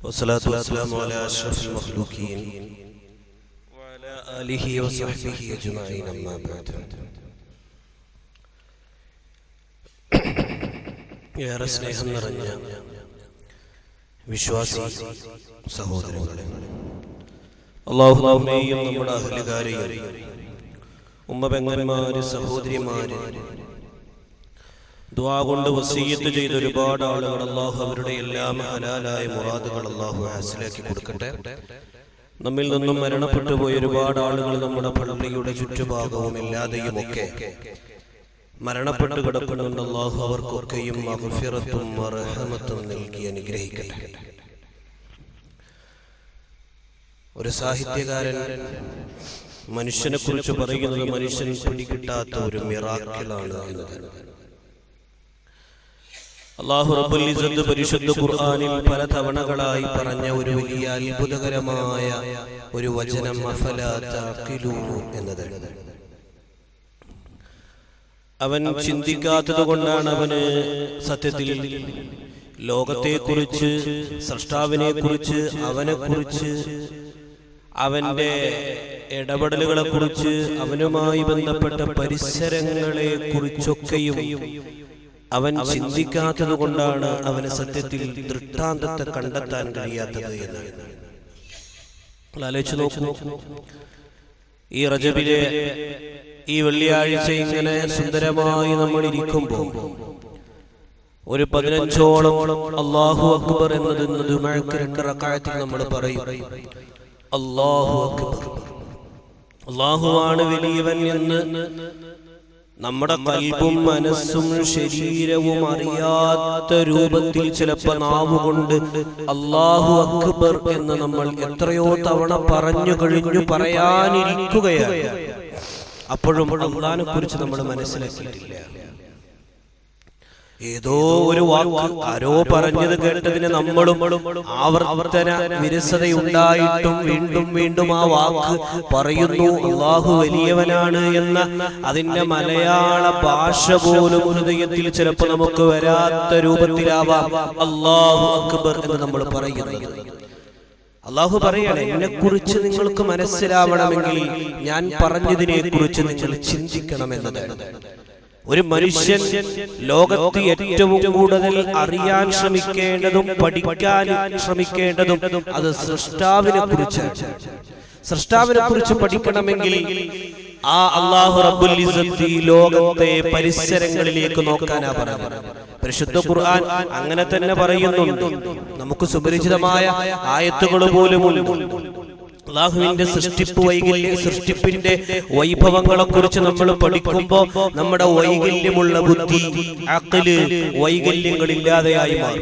والصلاة والسلام على أشرف المخلوقين وعلى آله وصحبه أجمعين أما بعد ഏറെ സ്നേഹം നിറഞ്ഞ വിശ്വാസി സഹോദരങ്ങളെ അള്ളാഹു നമ്മെയും നമ്മുടെ അഹലുകാരെയും ഉമ്മ പെങ്ങന്മാര് സഹോദരിമാര് ദുആ കൊണ്ട് വസീയത്ത് ചെയ്ത ഒരുപാട് ആളുകൾ അള്ളാഹു അവരുടെ എല്ലാം ഹലാലായ മുറാദുകൾ അള്ളാഹു ഹാസിലാക്കി കൊടുക്കട്ടെ. നമ്മിൽ നിന്നും മരണപ്പെട്ടു പോയ ഒരുപാട് ആളുകൾ നമ്മുടെ പള്ളിയുടെ ചുറ്റുഭാഗവും ഇല്ലാതെയും ഒക്കെ മരണപ്പെട്ടു കിടക്കുന്നുണ്ട്. അള്ളാഹു അവർക്കൊക്കെയും അഭിഫിറത്തും റഹമത്തും നൽകി അനുഗ്രഹിക്കട്ടെ. ഒരു സാഹിത്യകാരൻ മനുഷ്യനെ കുറിച്ച് പറയുന്നത് മനുഷ്യൻ പിടികിട്ടാത്ത ഒരു മിറാക്കിളാണ് എന്നതാണ് അള്ളാഹു റബ്ബുൽ ഇസ്സത്ത് പരിശുദ്ധ ഖുർആനിൽ പല തവണകളായി പറഞ്ഞ ഒരു വലിയ അത്ഭുതകരമായ ഒരു വചനം അഫലാ എന്നതാണ് അവൻ ചിന്തിക്കാത്തത് കൊണ്ടാണ് അവന് സത്യത്തിൽ ലോകത്തെക്കുറിച്ച് സൃഷ്ടാവിനെ കുറിച്ച് അവനെ കുറിച്ച് അവന്റെ ഇടപെടലുകളെ കുറിച്ച് അവനുമായി ബന്ധപ്പെട്ട പരിസരങ്ങളെ കുറിച്ചൊക്കെയും അവൻ ചിന്തിക്കാത്തത് കൊണ്ടാണ് അവന് സത്യത്തിൽ ദൃഷ്ടാന്തത്തെ കണ്ടെത്താൻ കഴിയാത്തത് എന്ന്. ആലോചിച്ചു ആലോചിച്ച് നോക്കൂ. ഈ റജബിലെ ഈ വെള്ളിയാഴ്ച ഇങ്ങനെ സുന്ദരമായി നമ്മൾ ഇരിക്കുമ്പോൾ ഒരു പതിനഞ്ചോളം അള്ളാഹു അക്ബർ എന്നത് ദുമഴക്ക് രണ്ട് റക്കായത്തിൽ നമ്മൾ പറയും. അള്ളാഹു അക്ബർ. അള്ളാഹുവാണ് വലിയവൻ എന്ന് നമ്മുടെ കൽബും മനസ്സും ശരീരവും അറിയാത്ത രൂപത്തിൽ ചിലപ്പോ നാവുകൊണ്ട് അള്ളാഹു അക്ബർ എന്ന് നമ്മൾ എത്രയോ തവണ പറഞ്ഞു കഴിഞ്ഞു പറയാനിരിക്കുകയാണ്. അപ്പോഴും അള്ളഹാനെ കുറിച്ച് നമ്മൾ മനസ്സിലാക്കിയിട്ടില്ല. ഏതോ ഒരു വാക്ക് ആരോ പറഞ്ഞത് കേട്ടതിന് നമ്മളും ആവർത്തന വിരസതയുണ്ടായിട്ടും വീണ്ടും വീണ്ടും ആ വാക്ക് പറയുന്നു. അള്ളാഹു വലിയവനാണ് എന്ന അതിന്റെ മലയാള ഭാഷ പോലും ഹൃദയത്തിൽ ചിലപ്പോൾ നമുക്ക് വരാത്ത രൂപത്തിലാവാം. അള്ളാഹു അക്ബർ എന്ന് നമ്മൾ പറയുന്നത്. അള്ളാഹു പറയാണ് എന്നെ കുറിച്ച് നിങ്ങൾക്ക് മനസ്സിലാവണമെങ്കിൽ ഞാൻ പറഞ്ഞതിനെ കുറിച്ച് നിങ്ങൾ ചിന്തിക്കണം എന്നതാണ്. ഒരു മനുഷ്യൻ ലോകത്ത് ഏറ്റവും കൂടുതൽ അറിയാൻ ശ്രമിക്കേണ്ടതും പഠിക്കാൻ ശ്രമിക്കേണ്ടതും അത് സൃഷ്ടാവിനെ കുറിച്ച് സൃഷ്ടാവിനെ കുറിച്ച് പഠിക്കണമെങ്കിൽ ആ അള്ളാഹു റബ്ബുൽ ലോകത്തെ പരിസരങ്ങളിലേക്ക് നോക്കാനാ പറഞ്ഞത്. പരിശുദ്ധ ഖുർആൻ അങ്ങനെ തന്നെ പറയുന്നുണ്ട്. നമുക്ക് സുപരിചിതമായ ആയത്തുകൾ പോലും അള്ളാഹുവിന്റെ സൃഷ്ടിപ്പ് വൈകല്യ സൃഷ്ടിപ്പിന്റെ വൈഭവങ്ങളെ കുറിച്ച് നമ്മൾ പഠിക്കുമ്പോൾ നമ്മുടെ വൈകല്യമുള്ള ബുദ്ധി അക്കൽ വൈകല്യങ്ങളില്ലാതെയായി മാറി.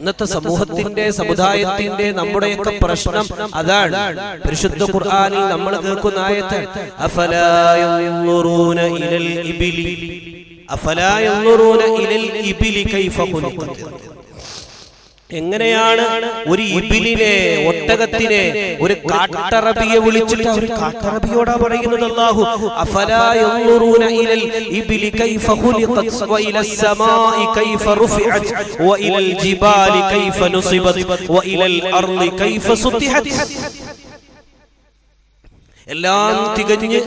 ഇന്നത്തെ സമൂഹത്തിന്റെ സമുദായത്തിന്റെ നമ്മുടെയൊക്കെ പ്രശ്നം അതാണ്. പരിശുദ്ധ ഖുർആനിൽ നമ്മൾ കേൾക്കുന്ന ആയത്ത് ഇലൽ ഇബിലി. ഇലൽ ഇബിലി കൈഫ എങ്ങനെയാണ് ഒരു ഇബിലിനെ ഒട്ടകത്തിനെ ഒരു കാട്ടറബിയെ വിളിച്ചിട്ട് പറയുന്നത് അല്ലാഹു ഇലൽ ഇബ്ലി വ റുഫിഅത് വ ഇലൽ ജിബാലി നുസിബത് വ ഇലൽ സുത്തിഹത്. എല്ലാം തികഞ്ഞ്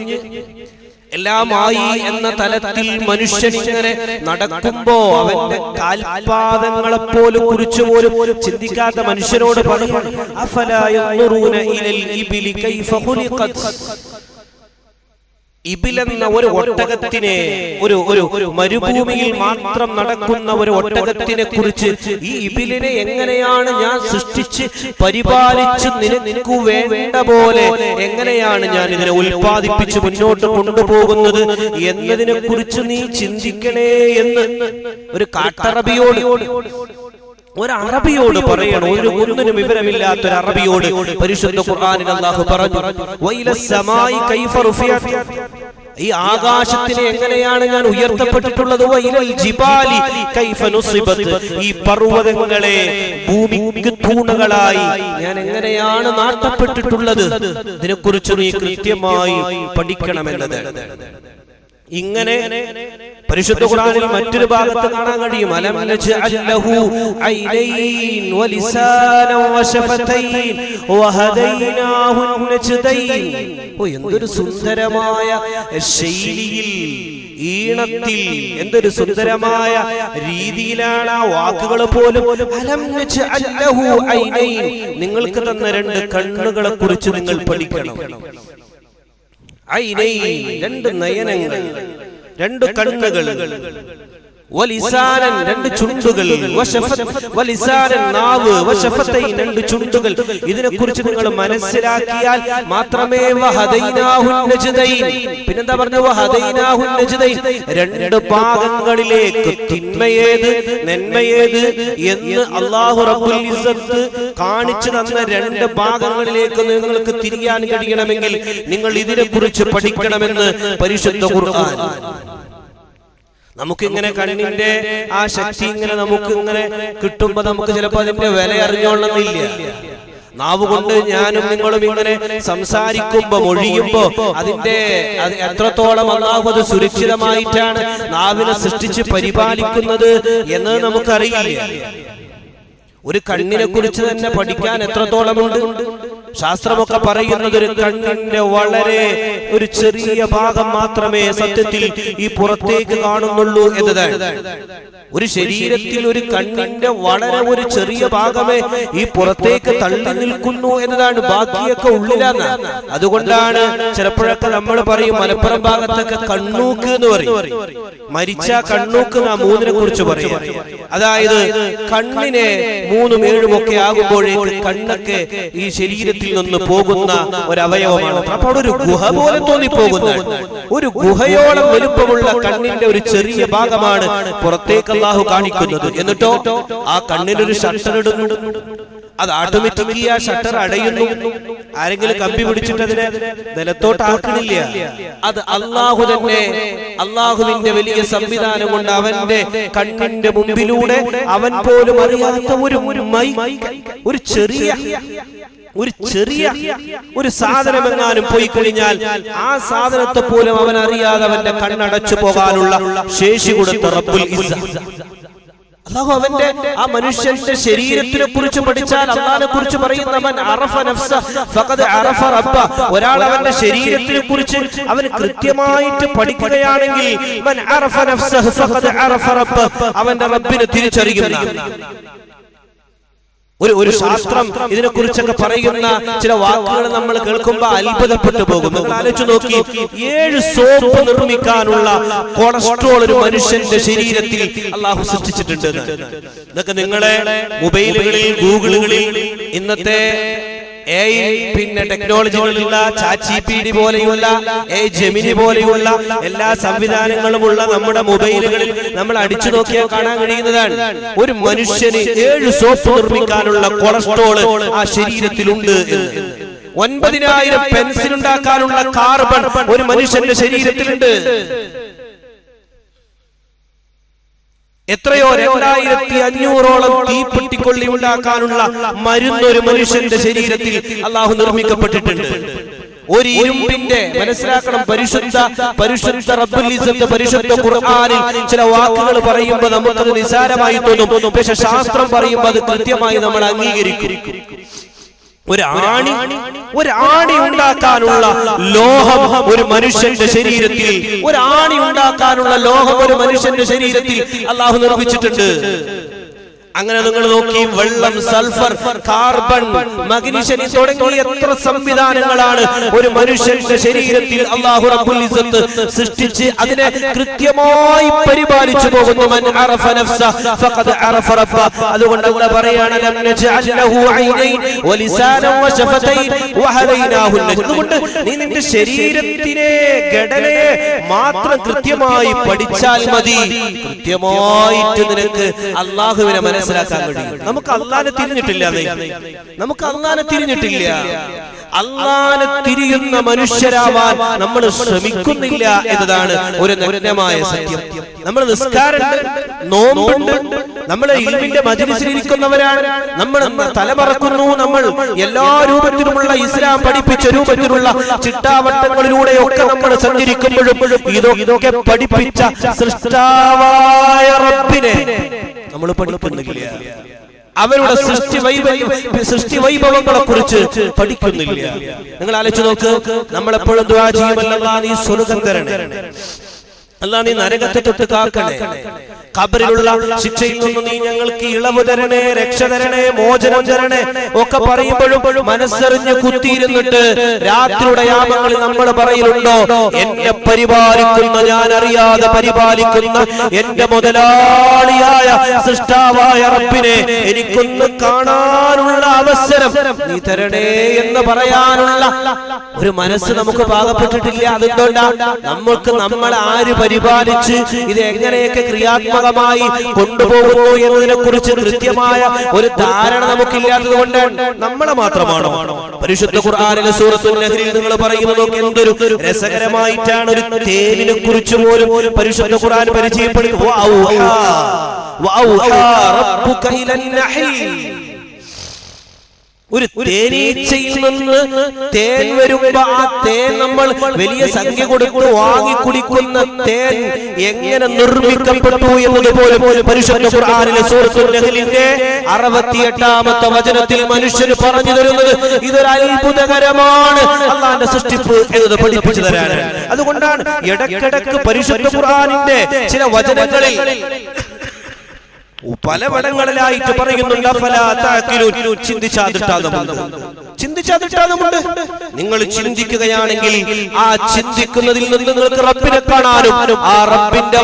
എല്ലാമായി എന്ന തലത്തിൽ മനുഷ്യൻ ഇങ്ങനെ നടക്കുമ്പോ അവന്റെ കാൽപാദങ്ങളെ പോലും കുറിച്ച് പോലും ചിന്തിക്കാത്ത മനുഷ്യനോട് പറയും ഇബിലെന്ന ഒരു ഒട്ടകത്തിനെ ഒരു ഒരു മരുഭൂമിയിൽ മാത്രം നടക്കുന്ന ഒരു ഒട്ടകത്തിനെ കുറിച്ച് ഈ ഇബിലിനെ എങ്ങനെയാണ് ഞാൻ സൃഷ്ടിച്ച് പരിപാലിച്ച് നിനക്ക് വേണ്ട പോലെ എങ്ങനെയാണ് ഞാൻ ഇതിനെ ഉൽപ്പാദിപ്പിച്ച് മുന്നോട്ട് കൊണ്ടുപോകുന്നത് എന്നതിനെ കുറിച്ച് നീ ചിന്തിക്കണേ എന്ന്. ഒരു കാട്ടറബിയോട്. ഒരു അറബിയോട് പറയണം. ഒരു ഒന്നിനും വിവരമില്ലാത്ത ഒരു അറബിയോട് പരിശുദ്ധ ഖുർആനിൽ അല്ലാഹു പറഞ്ഞു വൈല സമായി കൈഫ റുഫിയത് ഈ ആകാശത്തിനെ എങ്ങനെയാണ് ഞാൻ ഉയർത്തപ്പെട്ടിട്ടുള്ളത്? ജിബാലി ഈ പർവതങ്ങളെ ഭൂമിക്ക് തൂണുകളായി ഞാൻ എങ്ങനെയാണ് നാട്ടപ്പെട്ടിട്ടുള്ളത്? ഇതിനെക്കുറിച്ച് നീ കൃത്യമായി പഠിക്കണമെന്നത്. ഇങ്ങനെ പരിശുദ്ധ ഖുർആനിൽ മറ്റൊരു ഭാഗത്ത് കാണാൻ കഴിയും. അലം നജ്അല്ലഹു ലഹു ഐനൈൻ വലിസാനൻ വശഫതൈൻ വഹദൈനാഹു നജ്ദൈൻ. ഓ എന്തൊരു സുന്ദരമായ ശൈലിയിൽ ഈണത്തിൽ എന്തൊരു സുന്ദരമായ രീതിയിലാണ് ആ വാക്കുകൾ പോലും. നിങ്ങൾക്ക് തന്ന രണ്ട് കണ്ണുകളെ കുറിച്ച് നിങ്ങൾ പഠിക്കണം. ഐനൈൻ രണ്ട് നയനങ്ങൾ രണ്ട് കണ്ണുകൾ. വലിസാനൻ രണ്ട് ചുണ്ടുകൾ വലിസാനൻ നാവ് രണ്ട് ചുണ്ടുകൾ. ഇതിനെ കുറിച്ച് നിങ്ങൾ മനസ്സിലാക്കിയാൽ മാത്രമേ പിന്നെന്താ പറഞ്ഞു രണ്ട് ഭാഗങ്ങളിലേക്ക് തിന്മയേത് നന്മയേത് എന്ന് അള്ളാഹു റബ്ബുൽ കാണിച്ചു തന്ന രണ്ട് ഭാഗങ്ങളിലേക്ക് നിങ്ങൾക്ക് തിരിയാൻ കഴിയണമെങ്കിൽ നിങ്ങൾ ഇതിനെ കുറിച്ച് പഠിക്കണമെന്ന് പരിശുദ്ധ ഖുർആൻ. നമുക്കിങ്ങനെ കണ്ണിന്റെ ആ ശക്തി ഇങ്ങനെ നമുക്ക് ഇങ്ങനെ കിട്ടുമ്പോ നമുക്ക് ചിലപ്പോ അതിന്റെ വില അറിഞ്ഞോളന്നില്ല നാവ് കൊണ്ട് ഞാനും നിങ്ങളും ഇങ്ങനെ സംസാരിക്കുമ്പോ മൊഴിയുമ്പോ അതിന്റെ എത്രത്തോളം അള്ളാഹു അത് സുരക്ഷിതമായിട്ടാണ് നാവിനെ സൃഷ്ടിച്ച് പരിപാലിക്കുന്നത് എന്ന് നമുക്കറിയില്ല. ഒരു കണ്ണിനെ കുറിച്ച് തന്നെ പഠിക്കാൻ എത്രത്തോളമുണ്ട്? ശാസ്ത്രമൊക്കെ പറയുന്നത് ഒരു കണ്ണിന്റെ വളരെ ഒരു ചെറിയ ഭാഗം മാത്രമേ സത്യത്തിൽ ഈ പുറത്തേക്ക് കാണുന്നുള്ളൂ എന്നതാണ് ഒരു ശരീരത്തിൽ ഒരു കണ്ണിന്റെ വളരെ ഒരു ചെറിയ ഭാഗമേ ഈ പുറത്തേക്ക് തള്ളി നിൽക്കുന്നു എന്നതാണ് ബാക്കിയൊക്കെ ഉള്ളിലാണ് അതുകൊണ്ടാണ് ചിലപ്പോഴൊക്കെ നമ്മൾ പറയും മലപ്പുറം ഭാഗത്തൊക്കെ കണ്ണൂക്ക് എന്ന് പറയും. മരിച്ച കണ്ണൂക്ക് ആ മൂന്നിനെ കുറിച്ച് പറയും. അതായത് കണ്ണിനെ മൂന്നും ഏഴുമൊക്കെ ആകുമ്പോഴേക്ക് കണ്ണൊക്കെ ഈ ശരീരത്തിൽ നിന്ന് പോകുന്ന ഒരു അവയവമാണ്. അപ്പോൾ ഒരു ഗുഹ പോലെ തോന്നിപ്പോകുന്ന ഒരു ഗുഹയോളം വലുപ്പമുള്ള കണ്ണിന്റെ ഒരു ചെറിയ ഭാഗമാണ് പുറത്തേക്ക് അള്ളാഹു കാണിക്കുന്നത്. എന്നിട്ടോ? ആ കണ്ണിനൊരു ഷട്ടർ ഇടുന്നു. അത് ഓട്ടോമാറ്റിക്കലി ആ ഷട്ടർ അടയുന്നു. ആരെങ്കിലും കമ്പി പിടിച്ചിട്ട് അതിനെ നിലത്തോട്ടാക്കണില്ല അത് അള്ളാഹു തന്നെ അള്ളാഹുവിന്റെ വലിയ സംവിധാനം കൊണ്ട് അവന്റെ കണ്ണിന്റെ മുമ്പിലൂടെ അവൻ പോലും അറിയാത്ത ഒരു ഒരു ചെറിയ ഒരു ചെറിയ ഒരു സാധനം എങ്ങാനും പോയി കഴിഞ്ഞാൽ ആ സാധനത്തെ പോലും അവൻ അറിയാതെ അവന്റെ കണ്ണടച്ചു പോകാനുള്ള ശേഷി കൊടുത്ത റബ്ബുൽ അള്ളാഹു അവന്റെ ആ മനുഷ്യന്റെ ശരീരത്തിനെ കുറിച്ച് പഠിച്ചാൽ അള്ളാഹിനെ കുറിച്ച് പറയുന്നവൻ അറഫ നഫ്സ. ഫഖദ് അറഫ റബ്ബ. ഒരാൾ അവന്റെ ശരീരത്തിനെ കുറിച്ച് അവൻ കൃത്യമായിട്ട് പഠിക്കുകയാണെങ്കിൽ മൻ അറഫ നഫ്സഹു ഫഖദ് അറഫ റബ്ബ അവന്റെ റബ്ബിനെ തിരിച്ചറിയുന്ന ഒരു ഒരു ശാസ്ത്രം ഇതിനെ കുറിച്ചൊക്കെ പറയുന്ന ചില വാക്കുകൾ നമ്മൾ കേൾക്കുമ്പോൾ അത്ഭുതപ്പെട്ടു പോകും നിങ്ങൾ ആലോചിച്ച് നോക്കി ഏഴ് സോപ്പ് നിർമ്മിക്കാനുള്ള കൊളസ്ട്രോൾ ഒരു മനുഷ്യന്റെ ശരീരത്തിൽ അള്ളാഹു സൃഷ്ടിച്ചിട്ടുണ്ട്. ഇതൊക്കെ നിങ്ങളെ മൊബൈലുകളിൽ ഗൂഗിളുകളിൽ ഇന്നത്തെ എ പിന്നെ ടെക്നോളജികളിലുള്ള ചാച്ചി പി ഡി പോലെയുള്ള എ ജെമിനി പോലെയുള്ള എല്ലാ സംവിധാനങ്ങളുമുള്ള നമ്മുടെ മൊബൈലുകളിൽ നമ്മൾ അടിച്ചു നോക്കിയാൽ കാണാൻ കഴിയുന്നതാണ്. ഒരു മനുഷ്യന് ഏഴ് സോപ്പ് നിർമ്മിക്കാനുള്ള കൊളസ്ട്രോൾ ആ ശരീരത്തിലുണ്ട് എന്ന്. ഒൻപതിനായിരം പെൻസിൽ ഉണ്ടാക്കാനുള്ള കാർബൺ ഒരു മനുഷ്യന്റെ ശരീരത്തിലുണ്ട്. എത്രയോ രണ്ടായിരത്തി അഞ്ഞൂറോളം തീപ്പെട്ടിക്കൊള്ളി ഉണ്ടാക്കാനുള്ള മരുന്നൊരു മനുഷ്യന്റെ ശരീരത്തിൽ അള്ളാഹു നിർമ്മിക്കപ്പെട്ടിട്ടുണ്ട്. ഒരു ഇരുമ്പിന്റെ മനസ്സിലാക്കണം പരിശുദ്ധ പരിശുദ്ധ റബ്ബുൽ ഇസ്സത്ത് പരിശുദ്ധ ഖുർആനിൽ ചില വാക്കുകൾ പറയുമ്പോൾ നമുക്കത് നിസാരമായി തോന്നും. പക്ഷെ ശാസ്ത്രം പറയുമ്പോൾ അത് കൃത്യമായി നമ്മൾ അംഗീകരിക്കും. ഒരു ഒരാണി ഒരു ആണി ഉണ്ടാക്കാനുള്ള ലോഹം ഒരു മനുഷ്യന്റെ ശരീരത്തിൽ ഒരാണി ആണി ഉണ്ടാക്കാനുള്ള ലോഹം ഒരു മനുഷ്യന്റെ ശരീരത്തിൽ അള്ളാഹു നിർമ്മിച്ചിട്ടുണ്ട്. അങ്ങനെ നിങ്ങൾ നോക്കി വെള്ളം സൾഫർ കാർബൺ മഗ്നീഷ്യൻ തുടങ്ങി എത്ര സംവിധാനങ്ങളാണ് ഒരു മനുഷ്യന്റെ ശരീരത്തിൽ അള്ളാഹു റബ്ബുൽ ഇസ്സത്ത് സൃഷ്ടിച്ച് അതിനെ കൃത്യമായി പരിപാലിച്ചു പോകുന്നു. മൻ അറഫ നഫ്സ ഫഖദ് അറഫ റബ്ബ. അതുകൊണ്ട് അവിടെ പറയാണ് ലം നജ്അൽ ലഹു ഐനൈൻ വലിസാന വശഫതൈൻ വഹദൈനാഹു അതുകൊണ്ട് നീ നിന്റെ ശരീരത്തിനെ ഘടനയെ മാത്രം കൃത്യമായി പഠിച്ചാൽ മതി. കൃത്യമായിട്ട് നിനക്ക് അള്ളാഹുവിനെ മനസ്സിലാക്കാൻ കഴിയും. നമുക്ക് അള്ളാനെ തിരിഞ്ഞിട്ടില്ല നമുക്ക് അള്ളാനെ തിരിഞ്ഞിട്ടില്ല. അള്ളാനെ തിരിയുന്ന മനുഷ്യരാവാൻ നമ്മൾ ശ്രമിക്കുന്നില്ല എന്നതാണ് ഒരു നഗ്നമായ സത്യം. നമ്മൾ നിസ്കാരമുണ്ട് നോമ്പുണ്ട് നമ്മളെ ഇൽമിന്റെ മജിലിസിലിരിക്കുന്നവരാണ് നമ്മൾ. തലമറക്കുന്നു നമ്മൾ. എല്ലാ രൂപത്തിലുമുള്ള ഇസ്ലാം പഠിപ്പിച്ച രൂപത്തിലുള്ള ചിട്ടാവട്ടങ്ങളിലൂടെയൊക്കെ നമ്മൾ സഞ്ചരിക്കുമ്പോഴും ഇതൊക്കെ പഠിപ്പിച്ച സൃഷ്ടാവായ നമ്മൾ പഠിക്കുന്നില്ല. അവരുടെ സൃഷ്ടി വൈഭവ സൃഷ്ടി വൈഭവങ്ങളെ കുറിച്ച് പഠിക്കുന്നില്ല. നിങ്ങൾ ആലോചിച്ച് നോക്ക് നമ്മളെപ്പോഴും നീ സ്വർഗം തരണേ അല്ല നീ നരകത്തെ തൊട്ട് കാക്കണേ. കബറിലുള്ള ശിക്ഷയിൽ നിന്ന് നീ ഞങ്ങൾക്ക് ഇളവ് തരണേ രക്ഷ തരണേ മോചനം തരണേ ഒക്കെ പറയുമ്പോഴും മനസ്സറിഞ്ഞ് കുത്തിയിരുന്നിട്ട് രാത്രിയുടെ യാമങ്ങളിൽ നമ്മൾ പറയലുണ്ടോ എന്നെ പരിപാലിക്കുന്ന ഞാൻ അറിയാതെ പരിപാലിക്കുന്ന എന്റെ മുതലാളിയായ സൃഷ്ടാവായ റബ്ബിനെ എനിക്കൊന്ന് കാണാനുള്ള അവസരം നീ തരണേ എന്ന് പറയാനുള്ള ഒരു മനസ്സ് നമുക്ക് പാകപ്പെട്ടിട്ടില്ല. അതെന്തുകൊണ്ടാ? നമ്മൾക്ക് നമ്മൾ ആര് പരിപാലിച്ച് ഇത് എങ്ങനെയൊക്കെ ക്രിയാത്മകമായി കൊണ്ടുപോകുന്നു എന്നതിനെ കുറിച്ച് കൃത്യമായ ഒരു ധാരണ നമുക്കില്ലാത്തത് കൊണ്ട് നമ്മളെ മാത്രമാണ്. പരിശുദ്ധ ഖുർആനിലെ സൂറത്തുൽ നഹ്റിൽ നിങ്ങൾ പറയുന്നത് എന്തൊരു രസകരമായിട്ടാണ് ഒരു തേനിനെ കുറിച്ച് പോലും പരിശുദ്ധ ഖുർആൻ പരിചയപ്പെടുത്തുന്നത് വഔഹാ വഔഹാ റബ്ബുക ഇലൻ നഹ്ൽ ഒരു തേനീച്ചയിൽ നിന്ന് തേൻ വരുമ്പോ ആ തേൻ നമ്മൾ വലിയ സംഖ്യ കൊടുത്ത് വാങ്ങി കുടിക്കുന്ന തേൻ എങ്ങനെ നിർമ്മിക്കപ്പെട്ടു എന്നത് പരിശുദ്ധ ഖുർആനിലെ സൂറത്തുൽ നഹ്ലിന്റെ അറുപത്തിയെട്ടാമത്തെ വചനത്തിൽ മനുഷ്യന് പറഞ്ഞു തരുന്നത് ഇതൊരു അത്ഭുതകരമാണ്. അള്ളാന്റെ സൃഷ്ടിപ്പ് എന്നത് പഠിപ്പിച്ചു തരാനാണ് അതുകൊണ്ടാണ് ഇടക്കിടക്ക് പരിശുദ്ധ ഖുർആനിന്റെ ചില വചനങ്ങളിൽ പലവിടങ്ങളിലായിട്ട് പറയുന്നുണ്ട് അഫലാ തഅഖിലൂൻ. ചിന്തിച്ചാതിട്ടാകുമുണ്ട് ചിന്തിച്ചാതിട്ടാകുമുണ്ട് നിങ്ങൾ ചിന്തിക്കുകയാണെങ്കിൽ ആ ചിന്തിക്കുന്നതിൽ നിന്ന് നിങ്ങൾക്ക് റബ്ബിനെ കാണാനും ആ റബ്ബിന്റെ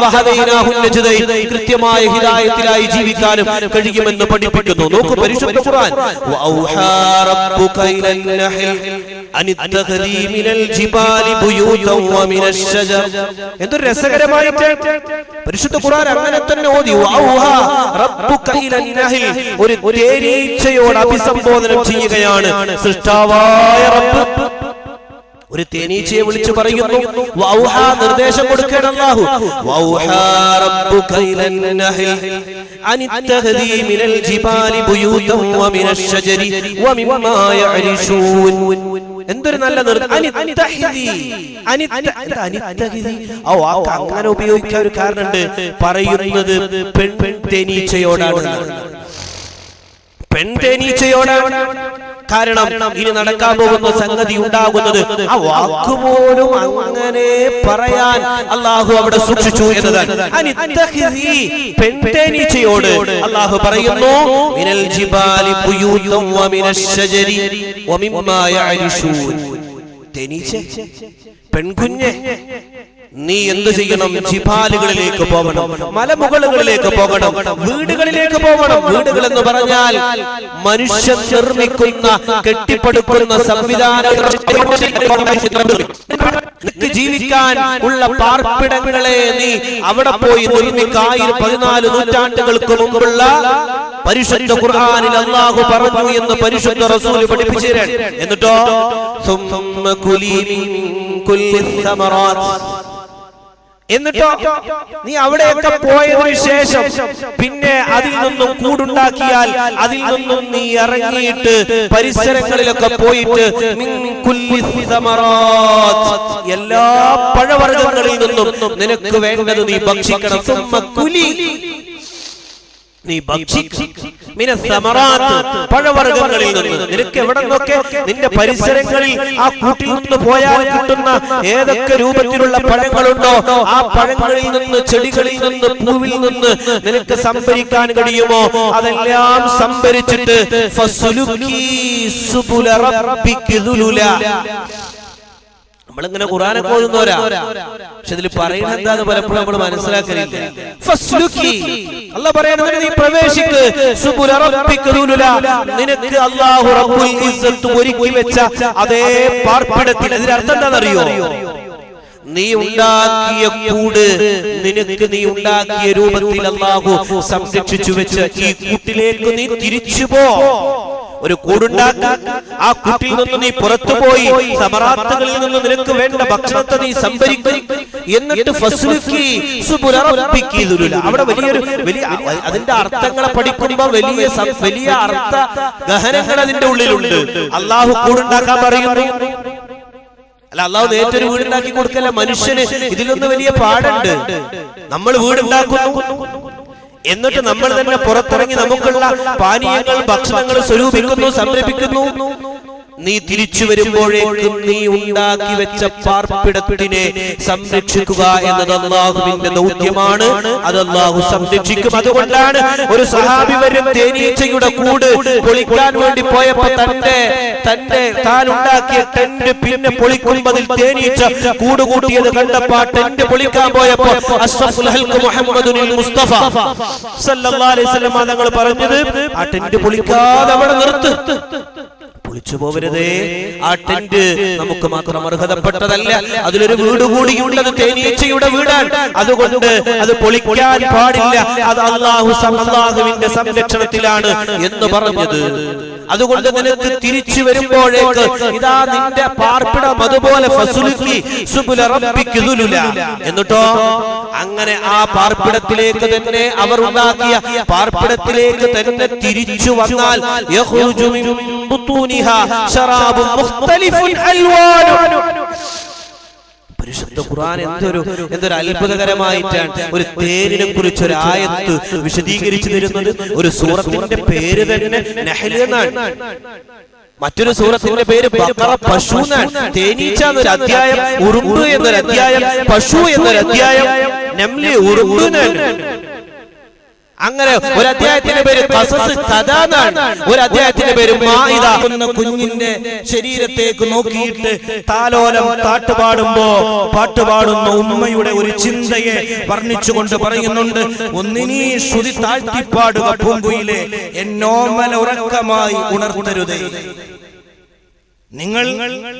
കൃത്യമായ ഹിതായത്തിലായി ജീവിക്കാനും കഴിയുമെന്ന് പഠിപ്പിക്കുന്നു. നോക്കൂ പരിശുദ്ധ ഖുർആൻ. എന്തൊരു രസകരമായിട്ട് പരിശുദ്ധ ഖുർആൻ അങ്ങനെ തന്നെ ഓതി. ഒരു തേനീച്ചയോട് അഭിസംബോധന ചെയ്യുകയാണ് സൃഷ്ടാവായ റബ്ബ്. ഒരു തേനീച്ചയെ വിളിച്ചു പറയുന്നു. വൗഹ നിർദ്ദേശം കൊടുക്കണം അല്ലാഹു. വൗഹ റബ്ബുക ഇലൻ നഹൽ മിനൽ ജിബാലി വമിനശ് ശജരി. വമിമ്മാ യഅരിശൂൻ. എന്തൊരു നല്ല ആ അങ്ങനെ ഉപയോഗിക്കാൻ ഒരു കാരണമുണ്ട്. പറയുന്നത് പെൺ പെൺ തേനീച്ചയോടാണ് പെൺതേനീച്ചയോടാണ്. കാരണം ഇനി നടക്കാൻ പോകുന്ന സംഗതി ഉണ്ടാകുന്നത് ആ വാക്കുപോലും അങ്ങനെ പറയാൻ അള്ളാഹു അവിടെ സൂക്ഷിച്ചു എന്നതാണ്. അള്ളാഹു പറയുന്നു മിനൽ ജിബാലി യഅരിശൂൻ. തേനീച്ച പെൺകുഞ്ഞെ നീ എന്ത് ചെയ്യണം? ജിഫാലുകളിലേക്ക് പോകണം. മലമുകളിലേക്ക് പോകണം. വീടുകളിലേക്ക് പോകണം. വീടുകൾ എന്ന് പറഞ്ഞാൽ മനുഷ്യൻ നിർമ്മിക്കുന്ന കെട്ടിപ്പടുക്കുന്ന സംവിധാനം. നിനക്ക് ജീവിക്കാൻ ഉള്ള പാർപ്പിടങ്ങളെ നീ അവിടെ പോയി നിർമ്മിക്കായിരം പതിനാല് നൂറ്റാണ്ടുകൾക്ക് മുമ്പുള്ള പരിശുദ്ധ ഖുർആനിൽ അള്ളാഹു പറഞ്ഞു എന്ന് പരിശുദ്ധ റസൂൽ പഠിപ്പിച്ചു എന്നിട്ടോ? കുലി കുല്ലി സമറാത്ത്. എന്നിട്ടോ നീ അവിടെയൊക്കെ പോയതിനു ശേഷം പിന്നെ അതിൽ നിന്നും കൂടുണ്ടാക്കിയാൽ അതിൽ നിന്നും നീ ഇറങ്ങിയിട്ട് പരിസരങ്ങളിലൊക്കെ പോയിട്ട് എല്ലാ പഴവർഗങ്ങളിൽ നിന്നും നിനക്ക് വേണ്ടത് നീ ഭക്ഷിക്കണം. കുലി നീ പഴവർഗങ്ങളിൽ നിന്ന്. നിനക്ക് എവിടെ നിന്നൊക്കെ നിന്റെ പരിസരങ്ങളിൽ ആ കൂട്ടിൽ നിന്ന് പോയാൽ കിട്ടുന്ന ഏതൊക്കെ രൂപത്തിലുള്ള പഴങ്ങളുണ്ടോ ആ പഴങ്ങളിൽ നിന്ന് ചെടികളിൽ നിന്ന് പൂവിൽ നിന്ന് നിനക്ക് സംഭരിക്കാൻ കഴിയുമോ? അതെല്ലാം സംഭരിച്ചിട്ട് നമ്മളിങ്ങനെ ഖുറാനൊക്കെ ഓതുന്നവരാ പക്ഷെ ഇതിൽ പറയുന്നത് എന്താന്ന് പലപ്പോഴും നമ്മൾ മനസ്സിലാക്കലില്ല. അല്ല പറയണത് നീ പ്രവേശിക്ക്. നിനക്ക് അല്ലാഹു റബ്ബുൽ ഇസ്സത്ത് ഒരുക്കി വെച്ച അതേ പാർപ്പിടത്തിൽ ഇതിന്റെ അർത്ഥം എന്താണെന്നറിയോ? നീ ഉണ്ടാക്കിയ കൂട് നിനക്ക് നീ ഉണ്ടാക്കിയ രൂപത്തിൽ അല്ലാഹു സംരക്ഷിച്ചു വെച്ച ഈ കൂട്ടിലേക്ക് നീ തിരിച്ചു പോ. ഒരു കൂടുണ്ടാക്കി. ആ കുട്ടിയിൽ നിന്ന് നീ പുറത്തു പോയി സമറാത്തുകളിൽ നിന്ന് നിനക്ക് വേണ്ട ഭക്ഷണത്തെ നീ സംഭരിക്കും. എന്നിട്ട്. അവിടെ വലിയൊരു വലിയ അതിന്റെ അർത്ഥങ്ങളെ പഠിക്കുമ്പോ വലിയ വലിയ അർത്ഥ ഗഹനങ്ങൾ അതിന്റെ ഉള്ളിലുണ്ട്. അള്ളാഹു കൂടുണ്ടാക്കാൻ പറയുന്നു. അല്ല അള്ളാഹു ഒരു വീടുണ്ടാക്കി കൊടുക്കല്ല? മനുഷ്യന് ഇതിലൊന്ന് വലിയ പാടുണ്ട്. നമ്മൾ വീടുണ്ടാക്കുന്നു. എന്നിട്ട് നമ്മൾ തന്നെ പുറത്തിറങ്ങി നമുക്കുള്ള പാനീയങ്ങൾ ഭക്ഷണങ്ങൾ സ്വരൂപിക്കുന്നു സംരംഭിക്കുന്നു. നീ തിരിച്ചു വരുമ്പോഴേക്കും നീ ഉണ്ടാക്കി വെച്ച പാർപ്പിടത്തിനെ സംരക്ഷിക്കുക എന്നത് അള്ളാഹുവിന്റെ ദൗത്യമാണ്. അത് അള്ളാഹു സംരക്ഷിക്കും. അതുകൊണ്ടാണ് ഒരു സഹാബി വരും തേനീച്ചയുടെ കൂട് പൊളിക്കാൻ വേണ്ടി പോയപ്പോ തന്റെ തന്റെ താൻ ഉണ്ടാക്കിയ ടെന്റ് പിന്നെ പൊളിക്കുമ്പതിൽ തേനീച്ച കൂട് കൂട്ടിയത് കണ്ടപ്പോ ടെന്റ് പൊളിക്കാൻ പോയപ്പോ മുസ്തഫ സല്ലല്ലാഹു അലൈഹി വസല്ലം തങ്ങൾ പറഞ്ഞത് ആ ടെന്റ് പൊളിക്കാതെ അവിടെ നിർത്ത്. പൊളിച്ചു പോവരുതേ ആ ടെന്റ് നമുക്ക് മാത്രം അർഹതപ്പെട്ടതല്ല. അതിലൊരു വീട് കൂടിയുള്ളത് തേനീച്ചയുടെ വീടാണ്. അതുകൊണ്ട് അത് പൊളിക്കാൻ പാടില്ല. അത് അള്ളാഹു സംരക്ഷണത്തിലാണ് എന്ന് പറഞ്ഞത്. അതുകൊണ്ട് നിനക്ക് തിരിച്ചു വരുമ്പോഴേക്ക് ഇതാ നിന്റെ പാർപ്പിടം അതുപോലെ. എന്നിട്ടോ? അങ്ങനെ ആ പാർപ്പിടത്തിലേക്ക് തന്നെ അവർ ഉണ്ടാക്കിയ പാർപ്പിടത്തിലേക്ക് തന്നെ തിരിച്ചു വന്നാൽ യഹൂജു മിൻ ബുത്തൂനിഹാ മുഖ്തലിഫുൻ അൽവാനു. പരിശുദ്ധ ഖുർആൻ എന്തൊരു എന്തൊരു അത്ഭുതകരമായിട്ടാണ് ഒരു തേരിനെ കുറിച്ച് ഒരു ആയത്ത് വിശദീകരിച്ചു തരുന്നത്. ഒരു സൂറത്തിന്റെ പേര് തന്നെ നഹ്ല എന്നാണ്. മറ്റൊരു സൂറത്തിന്റെ പേര് ബക്കറ പശു തേനീച്ച എന്നൊരു അധ്യായം ഉറുമ്പ് എന്നൊരു അധ്യായം പശു എന്നൊരു അധ്യായം നംലി ഉറുമ്പ് അങ്ങനെ ഒരു അധ്യായത്തിന്റെ പേര് കസസ് കഥ എന്നാണ്. ഒരു അധ്യായത്തിന്റെ പേര് എന്ന കുഞ്ഞിന്റെ ശരീരത്തേക്ക് നോക്കിയിട്ട് താലോലം പാട്ടുപാടുമ്പോ പാട്ടുപാടുന്ന ഉമ്മയുടെ ഒരു ചിന്തയെ വർണിച്ചുകൊണ്ട് പറയുന്നുണ്ട് ഒന്നിനീ ശ്രുതി താഴ്ത്തിപ്പാടുക പൂങ്കുയിലെ എന്നോമല ഉറക്കമായി ഉണർത്തരുതേ. നിങ്ങൾ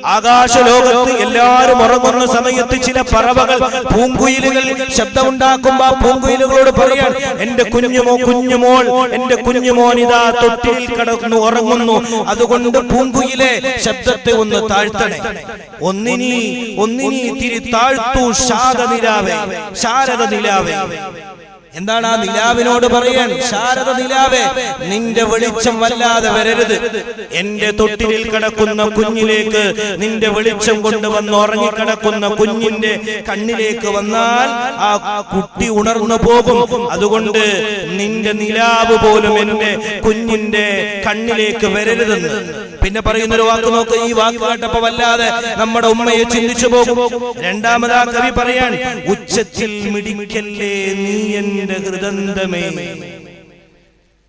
ആകാശലോകത്ത് എല്ലാവരും ഉറങ്ങുന്ന സമയത്ത് ചില പറവകൾ പൂങ്കുയിലുകൾ ശബ്ദമുണ്ടാക്കുമ്പോ പൂങ്കുയിലുകളോട് പറയാൻ എന്റെ കുഞ്ഞുമോ കുഞ്ഞുമോൾ എന്റെ കുഞ്ഞുമോൻ ഇതാ തൊട്ടിൽ കിടക്കുന്നു ഉറങ്ങുന്നു. അതുകൊണ്ട് പൂങ്കുയിലെ ശബ്ദത്തെ ഒന്ന് താഴ്ത്തണേ. ഒന്നിനി ഒന്നിനി തിരി താഴ്ത്തു ശാരദ നിലാവേ ശാരദ നിലാവേ എന്താണ് ആ നിലാവിനോട് പറയാൻ? ശാരദ നിലാവേ നിന്റെ വെളിച്ചം വല്ലാതെ വരരുത്. എന്റെ തൊട്ടിലിൽ കിടക്കുന്ന കുഞ്ഞിലേക്ക് നിന്റെ വെളിച്ചം കൊണ്ടുവന്ന് ഉറങ്ങിക്കിടക്കുന്ന കുഞ്ഞിന്റെ കണ്ണിലേക്ക് വന്നാൽ ആ കുട്ടി ഉണർന്നു പോകും. അതുകൊണ്ട് നിന്റെ നിലാവ് പോലും എന്റെ കുഞ്ഞിന്റെ കണ്ണിലേക്ക് വരരുതെന്ന്. പിന്നെ പറയുന്ന ഒരു വാക്ക് നോക്ക് ഈ വാക്ക് കേട്ടപ്പോ വല്ലാതെ നമ്മുടെ ഉമ്മയെ ചിന്തിച്ചു പോകും. രണ്ടാമതാ കവി പറയാൻ ഉച്ചത്തിൽ മിടിക്കല്ലേ നീ എന്റെ ഹൃദന്തമേ?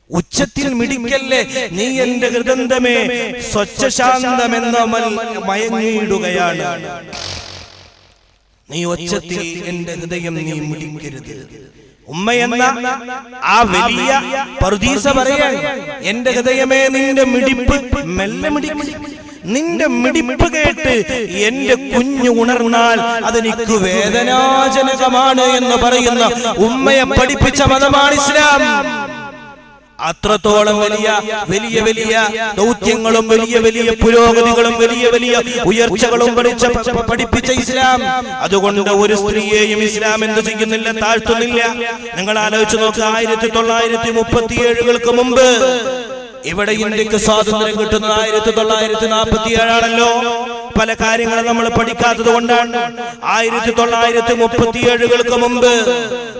ഉച്ചത്തിൽ മിടിക്കല്ലേ നീ എന്റെ ഹൃദന്തമേ? സ്വച്ഛശാന്തമെന്ന മയങ്ങിയിടുകയാണ്. നീ ഒച്ചത്തിൽ എന്റെ ഹൃദയം നീ മിടിക്കരുത്. ഉമ്മ എന്ന ആ വലിയ പർദീസ പറയാണ് എന്റെ ഹൃദയമേ നിന്റെ മിടിപ്പ് മെല്ലെ മിടിപ്പ് നിന്റെ മിടിപ്പ് കേട്ട് എന്റെ കുഞ്ഞു ഉണർന്നാൽ അതെനിക്ക് വേദനാജനകമാണ് എന്ന് പറയുന്ന ഉമ്മയെ പഠിപ്പിച്ച മതമാണ് ഇസ്ലാം. അത്രത്തോളം വലിയ വലിയ വലിയ ദൗത്യങ്ങളും വലിയ വലിയ പുരോഗതികളും വലിയ വലിയ ഉയർച്ചകളും പഠിച്ച പഠിപ്പിച്ച ഇസ്ലാം. അതുകൊണ്ട് ഒരു സ്ത്രീയെയും ഇസ്ലാം എന്ത് ചെയ്യുന്നില്ല താഴ്ത്തുന്നില്ല. നിങ്ങൾ ആലോചിച്ച് നോക്കുക ആയിരത്തി തൊള്ളായിരത്തി മുപ്പത്തി ഏഴുകൾക്ക് മുമ്പ് ഇവിടെ ഇന്ത്യയ്ക്ക് സ്വാതന്ത്ര്യം കിട്ടുന്നത് ആയിരത്തി തൊള്ളായിരത്തി നാൽപ്പത്തി ഏഴാണല്ലോ പല കാര്യങ്ങളും നമ്മൾ പഠിക്കാത്തത് കൊണ്ടാണ്. ആയിരത്തി തൊള്ളായിരത്തി മുപ്പത്തി ഏഴുകൾക്ക് മുമ്പ്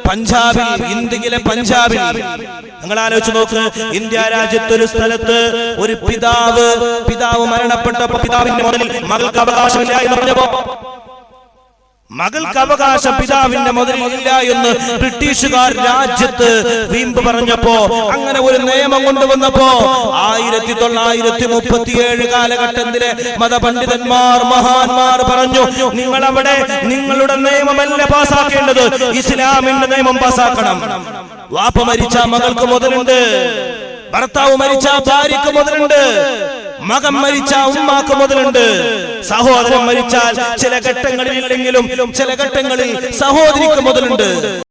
പഞ്ചാബിൽ ഇന്ത്യയിലെ പഞ്ചാബിൽ നിങ്ങൾ ആലോചിച്ച് നോക്ക്. ഇന്ത്യ രാജ്യത്ത് ഒരു സ്ഥലത്ത് ഒരു പിതാവ് പിതാവ് മരണപ്പെട്ടപ്പോ പിതാവിന്റെ മുതലിൽ മകൾക്ക് അവകാശമില്ല എന്ന് പറഞ്ഞപ്പോ മകൾക്ക് അവകാശം പിതാവിന്റെ മുതലില്ല എന്ന് ബ്രിട്ടീഷുകാർ രാജ്യത്ത് വീമ്പ് പറഞ്ഞപ്പോ അങ്ങനെ ഒരു നിയമം കൊണ്ടുവന്നപ്പോ ആയിരത്തി തൊള്ളായിരത്തി മുപ്പത്തിയേഴ് കാലഘട്ടത്തിലെ മതപണ്ഡിതന്മാർ മഹാന്മാർ പറഞ്ഞു നിങ്ങൾ അവിടെ നിങ്ങളുടെ നിയമമല്ല പാസാക്കേണ്ടത്. ഇസ്ലാമിന്റെ നിയമം പാസാക്കണം. വാപ്പ മരിച്ച മകൾക്ക് മുതലുണ്ട്. ഭർത്താവ് മരിച്ച ഭാര്യക്ക് മുതലുണ്ട്. മകൻ മരിച്ച ഉമ്മാക്ക് മുതലുണ്ട്. സഹോദരൻ മരിച്ചാൽ ചില ഘട്ടങ്ങളിൽ ഇല്ലെങ്കിലും ചില ഘട്ടങ്ങളിൽ സഹോദരിക്ക് മുതലുണ്ട്.